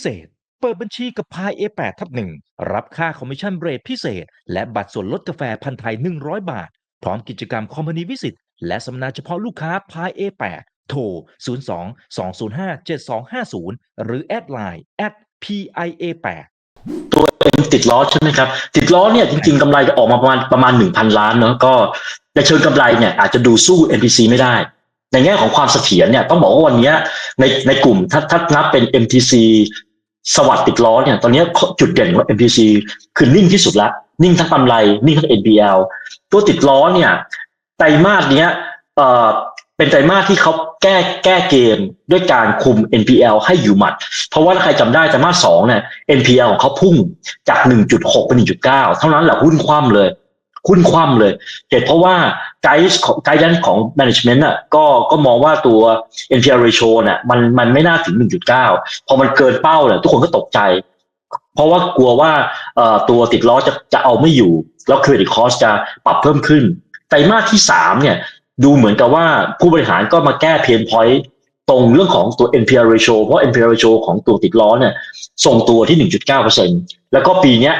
เศษ เปิดบัญชีกับพาย A8 ทับหนึ่งรับค่าคอมมิชชั่นเรทพิเศษ และบัตรส่วนลดกาแฟพันธไทย 100 บาท พร้อมกิจกรรมคอมพานีวิสิตและสัมมนาเฉพาะลูกค้าพาย A8 โทร 02 205 7250 หรือแอดไลน์ at PIA8 ตัวเองติดล้อใช่ไหมครับ ติดล้อเนี่ยจริงๆกำไรจะออกมาประมาณประมาณหนึ่งพันล้านเนาะก็ในเชิงกำไรเนี่ยอาจจะดูสู้ MPC ไม่ได้ ในแง่ของความเสถียรเนี่ยต้องบอกว่าวันนี้ในในกลุ่มถ้าถ้านับเป็น MTC สวัสดิ์ติดล้อเนี่ยตอนนี้จุดเด่นของ MTC คือนิ่งที่สุดละนิ่งทั้งกำไร นิ่งทั้ง NPL ตัวติดล้อเนี่ยไตรมาสเนี้ยเอ่อเป็นไตรมาสที่เขาแก้แก้เกมด้วยการคุม NPL ให้อยู่หมัด เพราะว่าถ้าใครจำได้ไตรมาสสองเนี่ย NPL ของเขาพุ่งจาก 1.6เป็น1.9 เท่านั้นแหละหุ้นคว่ำเลย หุ้นคว่ำเลย เหตุเพราะว่าไกด์ของไกด์ของ management น่ะก็ก็มองว่าตัว NPL ratio น่ะมันมันไม่น่าถึง 1.9 พอมันเกินเป้าเนี่ยทุกคนก็ตกใจ เพราะว่ากลัวว่าเอ่อตัวติดล้อจะจะเอาไม่อยู่ แล้ว credit cost จะปรับเพิ่มขึ้นไตรมาสที่ 3 เนี่ยดูเหมือนกับว่าผู้บริหารก็มาแก้เพนพอยต์ตรงเรื่องของตัว NPL ratio เพราะ NPL ratio ของตัวติดล้อเนี่ยส่งตัวที่ 1.9%แล้วก็ปีเนี้ย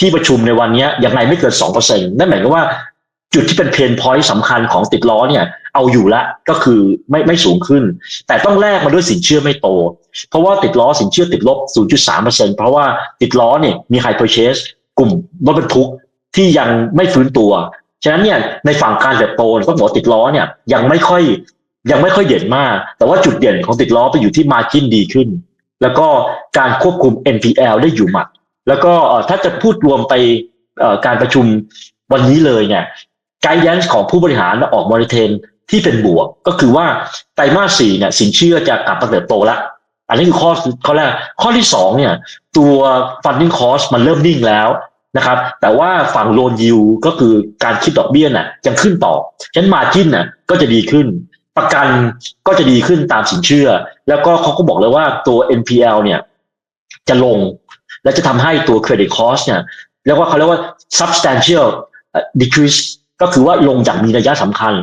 ที่ประชุมในวันนี้ยังไงไม่เกิน2%นั่นหมายความว่าจุดที่เป็นเพนพอยต์สำคัญของติดล้อเนี่ย เอาอยู่ละก็คือไม่ไม่สูงขึ้น แต่ต้องแลกมาด้วยสินเชื่อไม่โต เพราะว่าติดล้อสินเชื่อติดลบ 0.3%เพราะว่าติดล้อเนี่ยมี high purchase กลุ่มรถบรรทุกที่ยังไม่ฟื้นตัว ฉะนั้นเนี่ยในฝั่งการเติบโตต้องบอกติดล้อเนี่ยยังไม่ค่อยยังไม่ค่อยเด่นมาก แต่ว่าจุดเด่นของติดล้อไปอยู่ที่ margin ดีขึ้น แล้วก็การควบคุม NPL ได้อยู่หมัด แล้วก็ถ้าจะพูดรวมไปการประชุมวันนี้เลยเนี่ยไกด์แ n นของผู้บริหารออกมอนิเทนที่เป็นบวก ก็คือว่าไตรมาสสี่เนี่ยสินเชื่อจะกลับมาเติบโตละอันนี้คือข้อข้อแรกข้อที่สองเนี่ยตัว funding cost มันเริ่มนิ่งแล้วนะครับ แต่ว่าฝั่งโลนยิวก็คือการคิดดอกเบี้ยน่ะยังขึ้นต่อฉะนั้นมาจินน่ะก็จะดีขึ้น ประกันก็จะดีขึ้นตามสินเชื่อ แล้วก็เขาก็บอกเลยว่าตัว NPL เนี่ยจะลง และจะทำให้ตัว credit cost เนี่ยเรียกว่าเขาเรียกว่า substantial decrease ก็คือว่าลงอย่างมีนัยะสำคัญ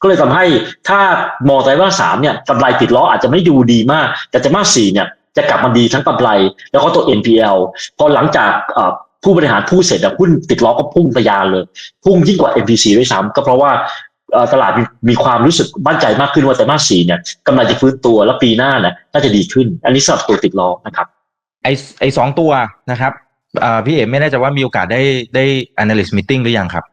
ก็เลยทำให้ถ้ามองไตรมาสสามเนี่ยกำไรติดล้ออาจจะไม่ดูดีมาก แต่ไตรมาสสี่เนี่ยจะกลับมาดีทั้งกำไร แล้วก็ตัว NPL พอหลังจากผู้บริหารพูดเสร็จหุ้นติดล้อก็พุ่งทะยานเลย พุ่งยิ่งกว่า MPC ด้วยซ้ำก็เพราะว่าตลาดมีความรู้สึกมั่นใจมากขึ้นว่าไตรมาสสี่เนี่ยกำไรจะฟื้นตัวแล้วปีหน้านี่ยน่าจะดีขึ้น อันนี้สำหรับตัวติดล้อนะครับ ไอไอสองตัวนะครับพี่เอ๋ไม่แน่ใจว่ามีโอกาสได้ได้ analyst meeting หรือยังครับ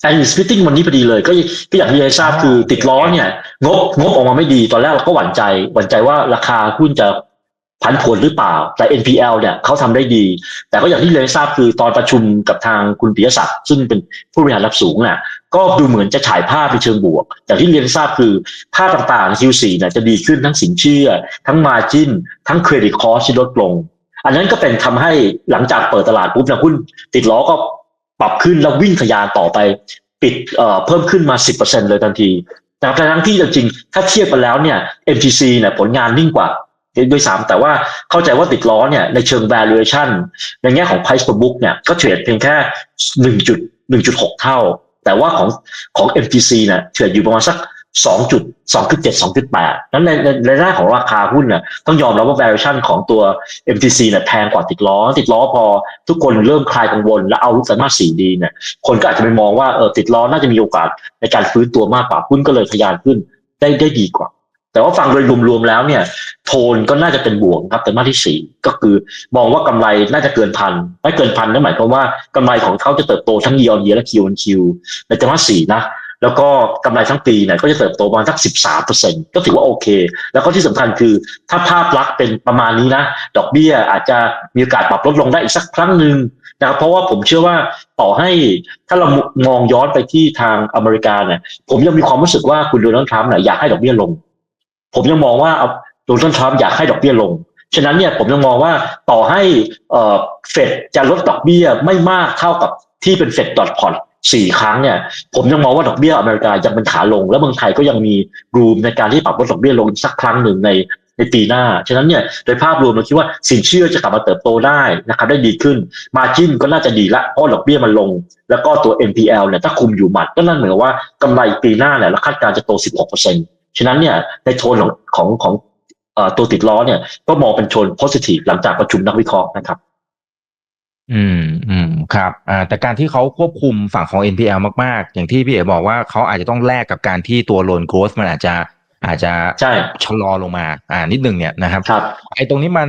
แอนด์สปิทติ้งวันนี้พอดีเลย ก็ก็อย่างที่ได้ทราบคือติดล้อเนี่ยงบงบออกมาไม่ดีตอนแรกเราก็หวั่นใจหวั่นใจว่าราคาหุ้นจะผันผวนหรือเปล่า แต่ NPL เนี่ยเขาทำได้ดี แต่ก็อย่างที่เรียนทราบคือตอนประชุมกับทางคุณปิยศักดิ์ซึ่งเป็นผู้บริหารระดับสูงน่ะ ก็ดูเหมือนจะฉายภาพในเชิงบวกอย่างที่เรียนทราบคือ ภาพต่างๆ Q4 เนี่ยจะดีขึ้นทั้งสินเชื่อ ทั้ง Margin ทั้ง Credit Cost ที่ลดลง อันนั้นก็เป็นทำให้หลังจากเปิดตลาดปุ๊บนี่ยหุ้นติดล้อก็ปรับขึ้นแล้ววิ่งทะยานต่อไป ปิดเอ่อเพิ่มขึ้นมา 10%เลยทันทีนะครับทั้งที่จริงถ้าเทียบกันแล้วเนี่ย MTC เนี่ยผลงานนิ่งกว่าด้วยซ้ำแต่ว่าเข้าใจว่าติดล้อเนี่ยในเชิง valuation ในแง่ของ price per book เนี่ยก็เทรดเพียงแค่ 1.1.6 เท่า แต่ว่าของของ MTC นี่ะเฉื่อยู่ประมาณสัก 2.2.7 2.8นั้นในในในด้านของราคาหุ้นนะ่ะต้องยอมรับว่า valuation ของตัว MTC นี่ะแพงกว่าติดล้อ ติดล้อพอทุกคนเริ่มคลายกังวล และเอาลูกสามารถสีดีเนี่ยคนก็อาจจะไปมองว่าเออติดล้อน่าจะมีโอกาสในการฟื้นตัวมากกว่าหุ้นก็เลยทะยานขึ้นได้ได้ดีกว่า แต่ว่าฟังโดยรวมๆแล้วเนี่ย โทนก็น่าจะเป็นบวกครับแต่มาที่สี่ก็คือมองว่ากำไรน่าจะเกินพันไม่เกินพันนั่นหมายความว่ากำไรของเขาจะเติบโตทั้ง year on year และ Q on Q ในไตรมาสสี่นะแล้วก็กำไรทั้งปีเนี่ยก็จะเติบโตประมาณสัก 13เปอร์เซ็นก็ถือว่าโอเค แล้วก็ที่สำคัญคือถ้าภาพลักษณ์เป็นประมาณนี้นะ ดอกเบี้ยอาจจะมีโอกาสปรับลดลงได้อีกสักครั้งหนึ่งนะครับ เพราะว่าผมเชื่อว่าต่อให้ถ้าเรามองย้อนไปที่ทางอเมริกาเนี่ยผมยังมีความรู้สึกว่าคุณโดนัลด์ทรัมป์เนี่ยอยากให้ดอกเบี้ยลง ผมยังมองว่าโดนัลด์ทรัมป์อยากให้ดอกเบี้ยลง ฉะนั้นเนี่ยผมยังมองว่าต่อให้เฟดจะลดดอกเบี้ยไม่มากเท่ากับที่เป็นเฟดดอทพอตสี่ครั้งเนี่ยผมยังมองว่าดอกเบี้ยอเมริกายังเป็นขาลง และเมืองไทยก็ยังมีรูมในการที่ปรับลดดอกเบี้ยลงสักครั้งหนึ่งในในปีหน้า ฉะนั้นเนี่ยโดยภาพรวมเราคิดว่าสินเชื่อจะกลับมาเติบโตได้นะครับได้ดีขึ้น มาจิ้นก็น่าจะดีละเพราะดอกเบี้ยมันลง แล้วก็ตัว NPL เนี่ยถ้าคุมอยู่หมัดก็นั่นเหมายความว่ากำไรปีหน้าเนี่ยเราคาดการจะโต 16% ฉะนั้นเนี่ยในโทนของของของเอ่อตัวติดล้อเนี่ย ก็มองเป็นชน positive หลังจากประชุมนักวิเคราะห์นะครับ อืมอืมครับอ่าแต่การที่เขาควบคุมฝั่งของ NPL มาก ๆ อย่างที่พี่เอ๋บอกว่าเขาอาจจะต้องแลกกับการที่ตัวโลนโกสมันอาจจะอาจจะใช่ชะลอลงมา อ่า นิดนึงเนี่ยนะครับครับไอ้ตรงนี้มัน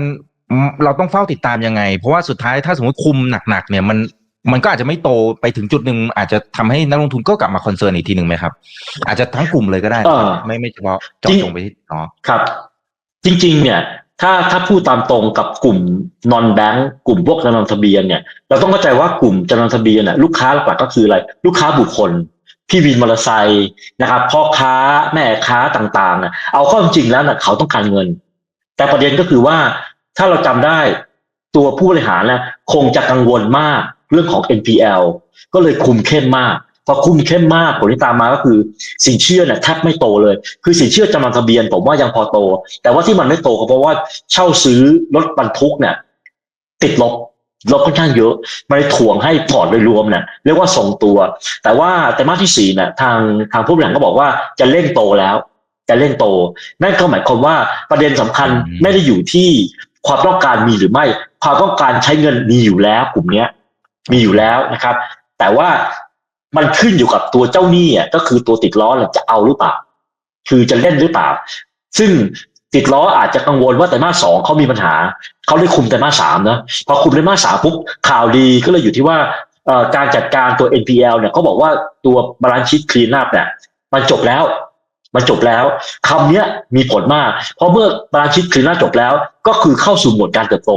อืมเราต้องเฝ้าติดตามยังไง เพราะว่าสุดท้ายถ้าสมมติคุมหนักๆเนี่ยมัน มันก็อาจจะไม่โตไปถึงจุดหนึ่งอาจจะทำให้นักลงทุนก็กลับมาคอนเซิร์นอีกทีหนึ่งไหมครับ อาจจะทั้งกลุ่มเลยก็ได้เออไม่ไม่เฉพาะเจาะจริงจงไปที่อ๋อครับ จริง ๆ เนี่ย ถ้าถ้าพูดตามตรงกับกลุ่ม non bank กลุ่มพวกจำนำทะเบียนเนี่ย เราต้องเข้าใจว่ากลุ่มจำนำทะเบียนน่ะลูกค้าหลักๆก็คืออะไร ลูกค้าบุคคลพี่วินมอเตอร์ไซค์นะครับพ่อค้าแม่ค้าต่างๆน่ะเอาเข้าจริงๆแล้วน่ะเขาต้องการเงิน แต่ประเด็นก็คือว่าถ้าเราจำได้ตัวผู้บริหารนะคงจะกังวลมาก เรื่องของ NPL ก็เลยคุมเข้มมากพอคุมเข้มมากผลที่ตามมาก็คือสินเชื่อเนี่ยแทบไม่โตเลย คือสินเชื่อจำนำทะเบียน ผมว่ายังพอโต แต่ว่าที่มันไม่โตก็เพราะว่าเช่าซื้อรถบรรทุกเนี่ยติดลบลบค่อนข้างเยอะมันถ่วงให้พอร์ตโดยรวมเนี่ยเรียกว่าทรงตัว แต่ว่าแต่มาที่สี่เนี่ยทางทางผู้บริหารก็บอกว่าจะเร่งโตแล้วจะเร่งโต นั่นก็หมายความว่าประเด็นสำคัญไม่ได้อยู่ที่ความต้องการมีหรือไม่ ความต้องการใช้เงินมีอยู่แล้วกลุ่มเนี้ย มีอยู่แล้วนะครับ แต่ว่ามันขึ้นอยู่กับตัวเจ้าหนี้อะก็คือตัวติดล้อแหละจะเอาหรือเปล่า คือจะเล่นหรือเปล่า ซึ่งติดล้ออาจจะกังวลว่าไตรมาสสองเขามีปัญหา เขาได้คุมไตรมาสสามนะพอคุมไตรมาสสามปุ๊บข่าวดีก็เลยอยู่ที่ว่าการจัดการตัว NPL เนี่ยเขาบอกว่าตัวบาลานซ์ชีตคลีนอัพเนี่ยมันจบแล้ว มันจบแล้วคำเนี้ยมีผลมาก เพราะเมื่อบาลานซ์ชีตคลีนอัพจบแล้ว ก็คือเข้าสู่โหมดการเติบโต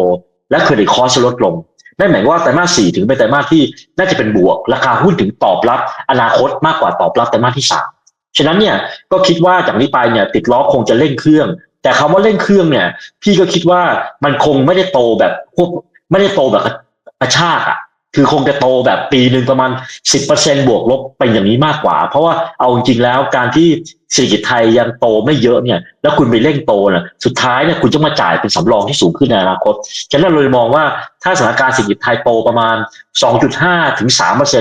และเครดิตคอสลดลง นั่นหมายว่าไตรมาสสี่ถึงเป็นไตรมาสที่น่าจะเป็นบวก ราคาหุ้นถึงตอบรับ อนาคตมากกว่าตอบรับไตรมาสที่สามฉะนั้นเนี่ยก็คิดว่าจากนี้ไปเนี่ยติดล้อคงจะเร่งเครื่อง แต่คำว่าเร่งเครื่องเนี่ย พี่ก็คิดว่ามันคงไม่ได้โตแบบพวกไม่ได้โตแบบกระชากอะ คือคงจะโตแบบปีหนึ่งประมาณ 10%บวกลบไปอย่างนี้มากกว่า เพราะว่าเอาจริงๆแล้วการที่เศรษฐกิจไทยยังโตไม่เยอะเนี่ยแล้วคุณไปเร่งโตนี่ยสุดท้ายเนี่ยคุณจะมาจ่ายเป็นสำรองที่สูงขึ้นในอนาคตฉะนั้นเราเลยมองว่าถ้าสถานการณ์เศรษฐกิจไทยโตประมาณ 2.5 ถึง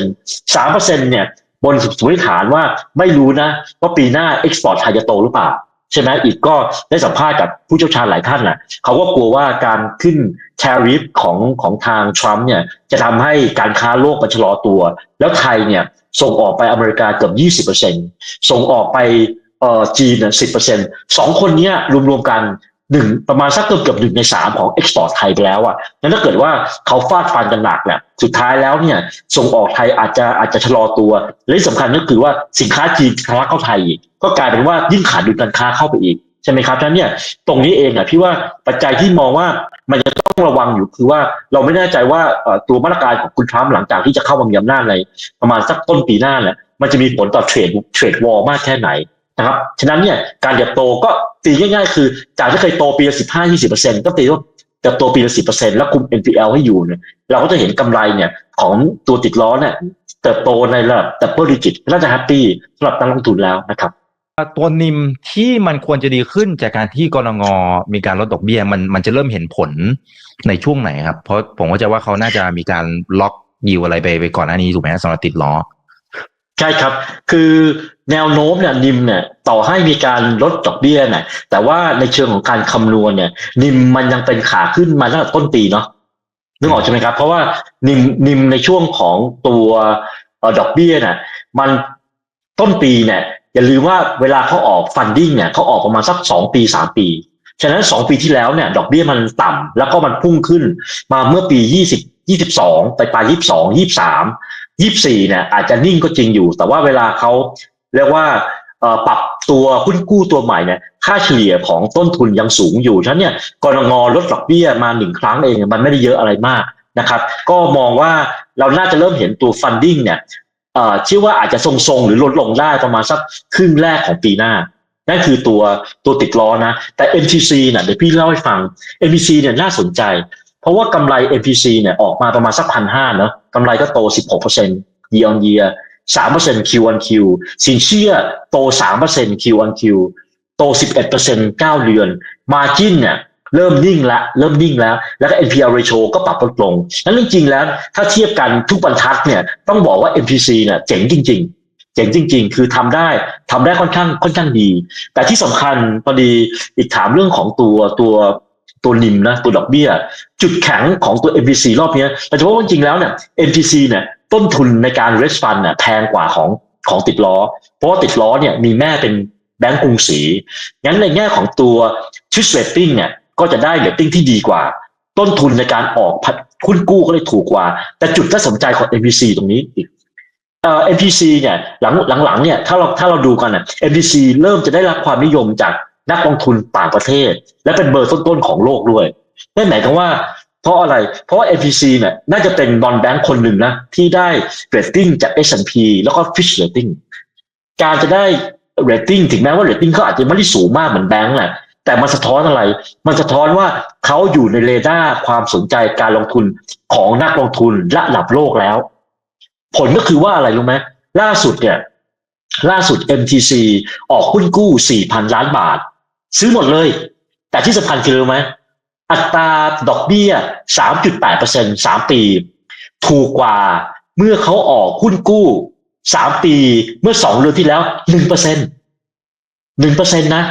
3% 3%เนี่ยบนสมมติฐานว่าไม่รู้นะว่าปีหน้าเอ็กซ์พอร์ตไทยจะโตหรือเปล่า ใช่ไหมอีกก็ได้สัมภาษณ์กับผู้เชี่ยวชาญหลายท่านน่ะเขาก็กลัวว่าการขึ้น t าริฟของของทางทรัมป์เนี่ยจะทำให้การค้าโลกมันชะลอตัว แล้วไทยเนี่ยส่งออกไปอเมริกาเกือบ20%ส่งออกไปเอ่อจีนสิบเปอร์เซ็นต์สองคนเนี้ยรวมๆกัน หนึ่งประมาณสักเกือบเกือบหนึ่งในสามของเอ็กซ์พอร์ตไทยไปแล้วอะงั้นถ้าเกิดว่าเขาฟาดฟันกันหนักเนี่ยสุดท้ายแล้วเนี่ยส่งออกไทยอาจจะอาจจะชะลอตัว และที่สำคัญก็คือว่าสินค้าจีนทะลักเข้าไทยอีกก็กลายเป็นว่ายิ่งขาดดุลการค้าเข้าไปอีกใช่ไหมครับฉะนั้นเนี่ยตรงนี้เองอะพี่ว่าปัจจัยที่มองว่ามันจะต้องระวังอยู่คือว่าเราไม่แน่ใจว่าตัวมาตรการของคุณทรัมป์หลังจากที่จะเข้ามามีอำนาจในประมาณสักต้นปีหน้าเนี่ยมันจะมีผลต่อเทรดเทรดวอลมากแค่ไหน นะครับ ฉะนั้นเนี่ยการเติบโตก็ตีง่ายๆ คือจากที่เคยโตปีละสิบห้ายี่สิบเปอร์เซ็นต์ก็ตีว่าเติบโตปีละสิบเปอร์เซ็นต์แล้วคุม NPL ให้อยู่เนี่ยเราก็จะเห็นกำไรเนี่ยของตัวติดล้อเนี่ยเติบโตในระดับดับเบิลดิจิตน่าจะแฮปปี้สำหรับนักลงทุนแล้วนะครับตัวนิมที่มันควรจะดีขึ้นจากการที่กรงมีการลดดอกเบี้ยมันมันจะเริ่มเห็นผลในช่วงไหนครับ เพราะผมก็จะว่าเขาน่าจะมีการล็อกยิวอะไรไปไปก่อนหน้านี้ถูกไหมสำหรับติดล้อ ใช่ครับ คือแนวโน้มเนี่ยนิมเนี่ยต่อให้มีการลดดอกเบี้ยเนี่ยแต่ว่าในเชิงของการคำนวณเนี่ย นิมมันยังเป็นขาขึ้นมาตั้งแต่ต้นปีเนาะนึกออกใช่ไหมครับ เพราะว่านิมนิมในช่วงของตัวอดอกเบี้ยเนี่ยมันต้นปีเนี่ยอย่าลืมว่าเวลาเขาออกฟันดิ้งเนี่ยเขาออกประมาณสักสองปีสามปีฉะนั้นสองปีที่แล้วเนี่ยดอกเบี้ยมันต่ำแล้วก็มันพุ่งขึ้นมาเมื่อปียี่สิบยี่สิบสองไปปลายยี่สิบสองยี่บสาม ยี่สี่เนี่ยอาจจะนิ่งก็จริงอยู่ แต่ว่าเวลาเขาเรียกว่าปรับตัวหุ้นกู้ตัวใหม่เนี่ยค่าเฉลี่ยของต้นทุนยังสูงอยู่ฉะนั้นเนี่ยกรงงลดดอกเบี้ยมาหนึ่งครั้งเองมันไม่ได้เยอะอะไรมากนะครับ ก็มองว่าเราน่าจะเริ่มเห็นตัวฟันดิ้งเนี่ยเอ่อชื่อว่าอาจจะทรงๆ หรือลดลงได้ประมาณสักครึ่งแรกของปีหน้า นั่นคือตัวตัวติดล้อนะ แต่ MTC เนี่ยเดี๋ยวพี่เล่าให้ฟัง MTC เนี่ยน่าสนใจ ราะว่ากำไร MTC เนี่ยออกมาประมาณสักพันห้าเนาะกำไรก็โต 16% year on year 3% Q on Q สินเชื่อโต 3% Q on Q โต 11% 9 เดือน margin เนี่ยเริ่มนิ่งแล้วเริ่มนิ่งแล้ว แล้วก็ NPL ratio ก็ปรับลดลงนั้นจริงๆแล้ว ถ้าเทียบกันทุกบรรทัดเนี่ยต้องบอกว่า MPC เนี่ยเจ๋งจริงๆเจ๋งจริงๆ คือทำได้ทำได้ค่อนข้างค่อนข้างดี แต่ที่สำคัญพอดีอีกถามเรื่องของตัวตัว ตัวนิมนะตัวดอกเบี้ย จุดแข็งของตัว MPC รอบนี้ยเราจะพบว่าจริงแล้วเนี่ย MPC เนี่ยต้นทุนในการ raise fund เนี่ยแพงกว่าของของติดล้อ เพราะว่าติดล้อเนี่ยมีแม่เป็นแบงก์กรุงศรีงั้นในแง่ของตัว Twitch rating เนี่ยก็จะได้ rating ที่ดีกว่า ต้นทุนในการออกหุ้นกู้ก็เลยถูกกว่า แต่จุดน่าสนใจของ MPC ตรงนี้อีกเอ่อ MPC เนี่ยหลังหลังๆเนี่ยถ้าเราถ้าเราดูกันเนี่ย MPC เริ่มจะได้รับความนิยมจาก นักลงทุนต่างประเทศ และเป็นเบอร์ต้นๆของโลกด้วยนั่นหมายความว่าเพราะอะไร เพราะว่า MPC เนี่ยน่าจะเป็นนอนแบงค์คนหนึ่งนะ ที่ได้เรตติ้งจาก S&P แล้วก็ Fitch Rating การจะได้เรตติ้งถึงแม้ว่าเรตติ้งเขาอาจจะไม่ได้สูงมากเหมือนแบงค์แหละแต่มันสะท้อนอะไร มันสะท้อนว่าเขาอยู่ในเรดาร์ความสนใจการลงทุนของนักลงทุนระดับโลกแล้ว ผลก็คือว่าอะไรรู้ไหมล่าสุดเนี่ย ล่าสุด MTC ออกหุ้นกู้ 4,000 ล้านบาท ซื้อหมดเลย แต่ที่สำคัญคือรู้ไหมอัตราดอกเบี้ย 3.8% 3 ปี ถูกกว่าเมื่อเขาออกหุ้นกู้ 3 ปีเมื่อ 2 เดือนที่แล้ว 1% 1%นะ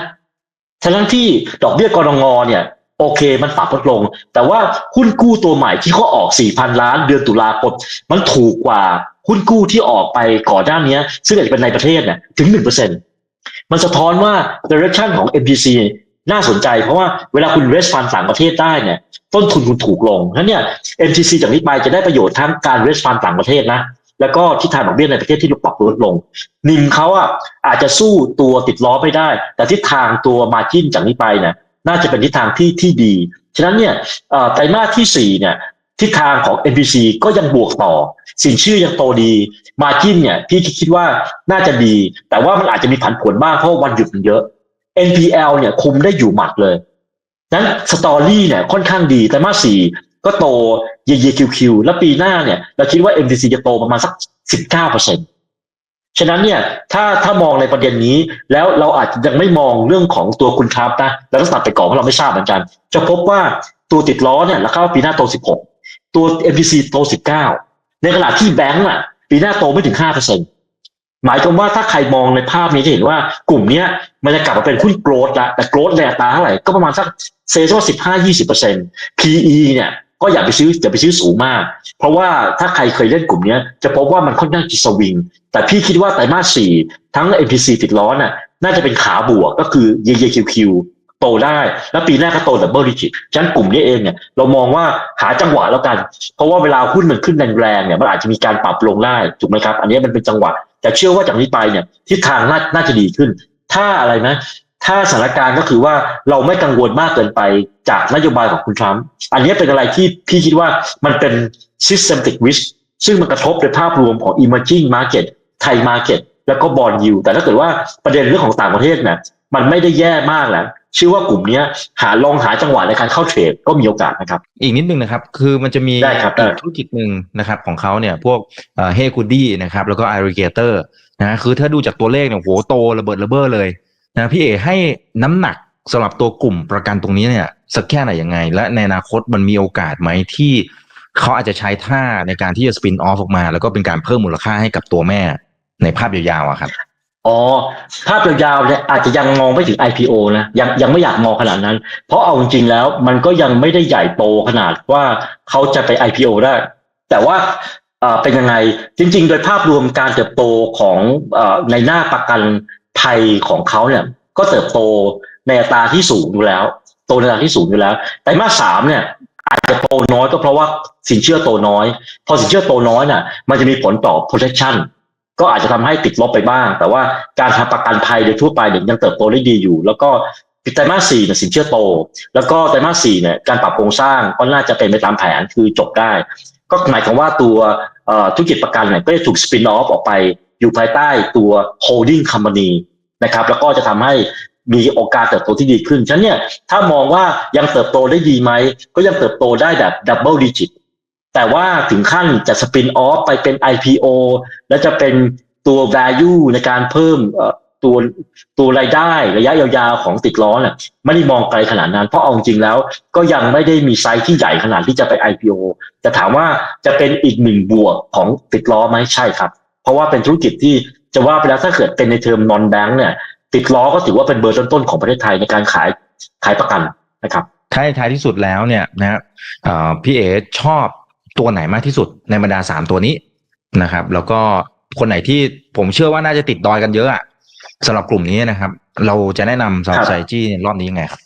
ทั้งที่ดอกเบี้ยกรงงเนี่ยโอเคมันปรับลดลง แต่ว่าหุ้นกู้ตัวใหม่ที่เขาออก 4,000 ล้านเดือนตุลาคมมันถูกกว่าหุ้นกู้ที่ออกไปก่อนหน้านี้ ซึ่งอาจจะเป็นในประเทศเนี่ยถึง 1% มันสะท้อนว่า direction ของ MPC น่าสนใจเพราะว่าเวลาคุณ raise fund ต่างประเทศได้เนี่ยต้นทุนคุณถูกลงฉะนั้นเนี่ย MTC จากนี้ไปจะได้ประโยชน์ทั้งการ raise fund ต่างประเทศนะแล้วก็ทิศทางดอกเบี้ยในประเทศที่ปรับลดลง นิมเขาอะอาจจะสู้ตัวติดล้อไม่ได้ แต่ทิศทางตัวมาจิ้นจากนี้ไปเนี่ยน่าจะเป็นทิศทางที่ที่ดี ฉะนั้นเนี่ยไตรมาสที่สี่เนี่ย ทิศทางของ NPC ก็ยังบวกต่อ สินเชื่อยังโตดี มาจิ้นเนี่ยพี่คิดว่าน่าจะดี แต่ว่ามันอาจจะมีผันผวนบ้างเพราะวันหยุดมันเยอะ NPL เนี่ยคุมได้อยู่หมัดเลยนั้นสตอรี่เนี่ยค่อนข้างดีแต่มาสี่ก็โตเยเยคิวคิวแล้วปีหน้าเนี่ยเราคิดว่า MTC จะโตประมาณสักสิบเก้าเปอร์เซ็นฉะนั้นเนี่ยถ้าถ้ามองในประเด็นนี้แล้วเราอาจจะยังไม่มองเรื่องของตัวคุณครับนะเราต้องตัดไปก่อนเพราะเราไม่ทราบเหมือนกัน จะพบว่าตัวติดล้อเนี่ยราคาปีหน้าโตสิบหก ตัว MTC โตสิบเก้าในขณะที่แบงก์อะ ปีหน้าโตไม่ถึงห้าเปอร์เซ็นต์หมายความว่าถ้าใครมองในภาพนี้จะเห็นว่ากลุ่มนี้มันจะกลับมาเป็นหุ้นโกรดละแต่โกรดแรงตาเท่าไหร่ก็ประมาณสักเซว่าสิบห้ายี่สิบเปอร์เซ็นต์ PE เนี่ยก็อย่าไปซื้ออย่าไปซื้อสูงมาก เพราะว่าถ้าใครเคยเล่นกลุ่มนี้จะพบว่ามันค่อนข้างจะสวิง แต่พี่คิดว่าไตรมาสสี่ทั้ง MPC ติดล้อน่ะน่าจะเป็นขาบวกก็คือ YYQQ โตได้ แล้วปีหน้าก็โตดับเบิลดิจิตฉะนั้นกลุ่มนี้เองเนี่ยเรามองว่าหาจังหวะแล้วกัน เพราะว่าเวลาหุ้นมันขึ้นแรงๆเนี่ยมันอาจจะมีการปรับลงได้ถูกไหมครับ อันนี้มันเป็นจังหวะ แต่เชื่อว่าจากนี้ไปเนี่ยทิศทางน่าน่าจะดีขึ้น ถ้าอะไรนะถ้าสถานการณ์ก็คือว่าเราไม่กังวลมากเกินไปจากนโยบายของคุณทรัมป์อันนี้เป็นอะไรที่พี่คิดว่ามันเป็น systematic risk ซึ่งมันกระทบในภาพรวมของ emerging market ไทย market แล้วก็บอลยูแต่ถ้าเกิดว่าประเด็นเรื่องของต่างประเทศเนี่ยมันไม่ได้แย่มากแล้ว เชื่อว่ากลุ่มนี้หาลองหาจังหวะในการเข้าเทรดก็มีโอกาสนะครับ อีกนิดนึงนะครับ คือมันจะมีอีกธุรกิจหนึ่งนะครับของเขาเนี่ยพวกเฮคูดี้นะครับแล้วก็ไอริเกเตอร์นะคือถ้าดูจากตัวเลขเนี่ยโหโตระเบิดระเบ้อเลยนะพี่เอให้น้ำหนักสำหรับตัวกลุ่มประกันตรงนี้เนี่ยสักแค่ไหนยังไง และในอนาคตมันมีโอกาสไหมที่เขาอาจจะใช้ท่าในการที่จะสปินออฟออกมา แล้วก็เป็นการเพิ่มมูลค่าให้กับตัวแม่ในภาพยาวๆอะครับ อ๋อภาพยาวๆเนี่ยอาจจะยังมองไม่ถึง IPO นะยังยังไม่อยากมองขนาดนั้น เพราะเอาจริงๆแล้วมันก็ยังไม่ได้ใหญ่โตขนาดว่าเขาจะไป IPO ได้ แต่ว่าเป็นยังไงจริง ๆ โดยภาพรวมการเติบโตของในหน้าประกันภัยของเขาเนี่ย ก็เติบโตในอัตราที่สูงอยู่แล้ว โตในอัตราที่สูงอยู่แล้วแต่มาสามเนี่ยอาจจะโตน้อยก็เพราะว่าสินเชื่อโตน้อย พอสินเชื่อโตน้อยน่ะ มันจะมีผลต่อ protection ก็อาจจะทำให้ติดลบไปบ้าง แต่ว่าการทำประกันภัยโดยทั่วไปเนี่ยยังเติบโตได้ดีอยู่ แล้วก็ไตรมาสสี่เนี่ยสินเชื่อโต แล้วก็ไตรมาสสี่เนี่ยการปรับโครงสร้างก็น่าจะเป็นไปตามแผนคือจบได้ ก็หมายความว่าตัวธุรกิจประกันเนี่ยก็จะถูกสปินออฟออกไปอยู่ภายใต้ตัว holding company นะครับแล้วก็จะทำให้มีโอกาสเติบโตที่ดีขึ้น ฉะนั้นเนี่ยถ้ามองว่ายังเติบโตได้ดีไหม ก็ยังเติบโตได้แบบดับเบิลดิจิต แต่ว่าถึงขั้นจะสปินออฟไปเป็น IPO และจะเป็นตัว value ในการเพิ่มตัวตัวรายได้ระยะยาวๆของติดล้อเนี่ยไม่ได้มองไกลขนาดนั้น เพราะเอาจริงแล้ว ก็ยังไม่ได้มีไซส์ที่ใหญ่ขนาดที่จะไป IPO แต่ถามว่าจะเป็นอีกหนึ่งบวกของติดล้อไหมใช่ครับ เพราะว่าเป็นธุรกิจที่จะว่าไปแล้วถ้าเกิดเป็นในเทอมนอนแบงค์เนี่ย ติดล้อก็ถือว่าเป็นเบอร์ต้นๆของประเทศไทยในการขายขายประกันนะครับท้ายท้ายที่สุดแล้วเนี่ยนะพี่เอชอบ ตัวไหนมากที่สุดในบรรดาสามตัวนี้นะครับ แล้วก็คนไหนที่ผมเชื่อว่าน่าจะติดดอยกันเยอะอะสำหรับกลุ่มนี้นะครับ เราจะแนะนำสำหรับไซจี้รอบนี้ยังไงครับ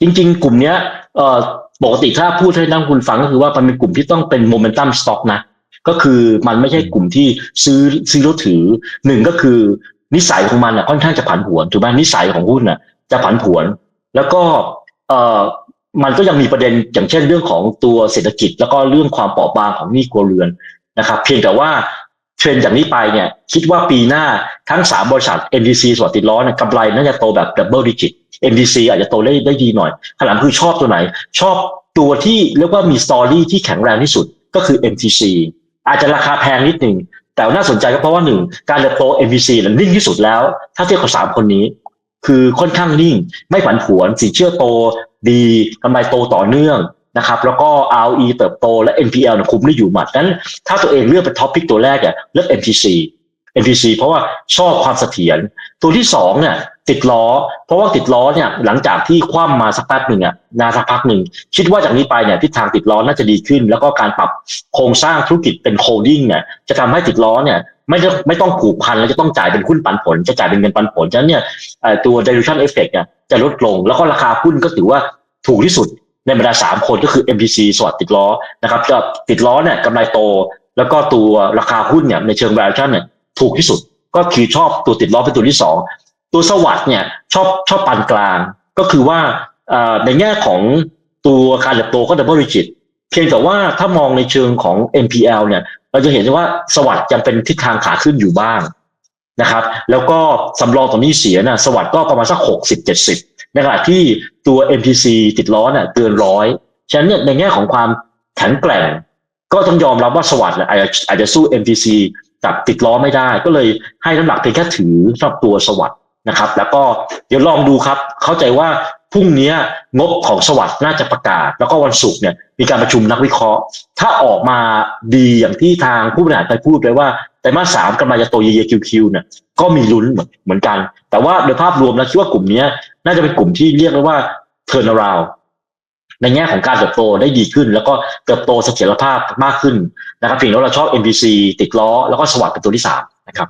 จริง ๆ กลุ่มเนี้ยเอ่อปกติถ้าพูดให้นักลงทุนฟังก็คือว่ามันเป็นกลุ่มที่ต้องเป็นโมเมนตัมสต็อกนะ ก็คือมันไม่ใช่กลุ่มที่ซื้อซื้อแล้วถือหนึ่งก็คือนิสัยของมันอะค่อนข้างจะผันผวนถูกไหมนิสัยของหุ้นอะจะผันผวน แล้วก็เอ่อ มันก็ยังมีประเด็นอย่างเช่นเรื่องของตัวเศรษฐกิจ แล้วก็เรื่องความเปราะบางของหนี้ครัวเรือนนะครับ เพียงแต่ว่าเทรนด์จากนี้ไปเนี่ยคิดว่าปีหน้าทั้งสามบริษัท NDC สวัสดิล้อเนี่ยกำไรน่าจะโตแบบดับเบิลดิจิต MDC อาจจะโตได้ได้ดีหน่อยขนาดคือชอบตัวไหน ชอบตัวที่เรียกว่ามีสตอรี่ที่แข็งแรงที่สุดก็คือ MTC อาจจะราคาแพงนิดหนึ่งแต่น่าสนใจก็เพราะว่าหนึ่งการเติบโต MTC นั้นนิ่งที่สุดแล้ว ถ้าเทียบกับสามคนนี้ คือค่อนข้างนิ่ง ไม่ผันผวนสินเชื่อโตดีกำไรโตต่อเนื่องนะครับแล้วก็ ROE เติบโตและ NPL เนี่ยคุมได้อยู่หมัดนั้น ถ้าตัวเองเลือกเป็นท็อปพิกตัวแรกเนี่ยเลือก MTC MTC เพราะว่าชอบความเสถียรตัวที่สองเนี่ยติดล้อ เพราะว่าติดล้อเนี่ยหลังจากที่คว่ำมาสักแป๊บหนึ่งอะนาสักพักหนึ่งคิดว่าจากนี้ไปเนี่ยทิศทางติดล้อน่าจะดีขึ้น แล้วก็การปรับโครงสร้างธุรกิจเป็นโคดิ้งเนี่ยจะทำให้ติดล้อเนี่ยไม่ต้องไม่ต้องผูกพันแล้วจะต้องจ่ายเป็นหุ้นปันผล จะจ่ายเป็นเงินปันผลฉะนั้นเนี่ยตัว dilution effect เนี่ยจะลดลง แล้วก็ราคาหุ้นก็ถือว่าถูกที่สุดในบรรดาสามคนก็คือ MPC สวัสดิ์ติดล้อนะครับจะติดล้อเนี่ยกำไรโต แล้วก็ตัวราคาหุ้นเนี่ยในเชิง valuation เนี่ย ถูกที่สุด ก็คือชอบตัวติดล้อเป็นตัวที่สองตัวสวัสด์เนี่ยชอบชอบปานกลาง ก็คือว่าในแง่ของตัวการเติบโตก็ดับเบิลดิจิตเพียงแต่ว่าถ้ามองในเชิงของ NPL เนี่ย เราจะเห็นว่าสวัสด์ยังเป็นทิศทางขาขึ้นอยู่บ้างนะครับ แล้วก็สำรองต่อหนี้เสียนะสวัสด์ก็ประมาณสักหกสิบเจ็ดสิบในขณะที่ตัว MPC ติดล้อเนี่ยเกินร้อยฉะนั้นเนี่ยในแง่ของความแข็งแกร่ง ก็ต้องยอมรับว่าสวัสด์อาจจะอาจจะสู้ MPC กับติดล้อไม่ได้ ก็เลยให้น้ำหนักเพียงแค่ถือสำหรับตัวสวัสด์นะครับ แล้วก็เดี๋ยวลองดูครับ เข้าใจว่าพรุ่งนี้งบของสวัสด์น่าจะประกาศ แล้วก็วันศุกร์เนี่ยมีการประชุมนักวิเคราะห์ ถ้าออกมาดีอย่างที่ทางผู้บริหารไปพูดเลยว่าไตรมาสสามกำลังจะโตเยๆคิวๆเนี่ยก็มีลุ้นเหมือนเหมือนกัน แต่ว่าโดยภาพรวมแล้วคิดว่ากลุ่มนี้น่าจะเป็นกลุ่มที่เรียกได้ว่า turn around ในแง่ของการเติบโตได้ดีขึ้น แล้วก็เติบโตเสถียรภาพมากขึ้นนะครับเพียงแล้วเราชอบ MPC ติดล้อแล้วก็สวัสด์เป็นตัวที่สามนะครับ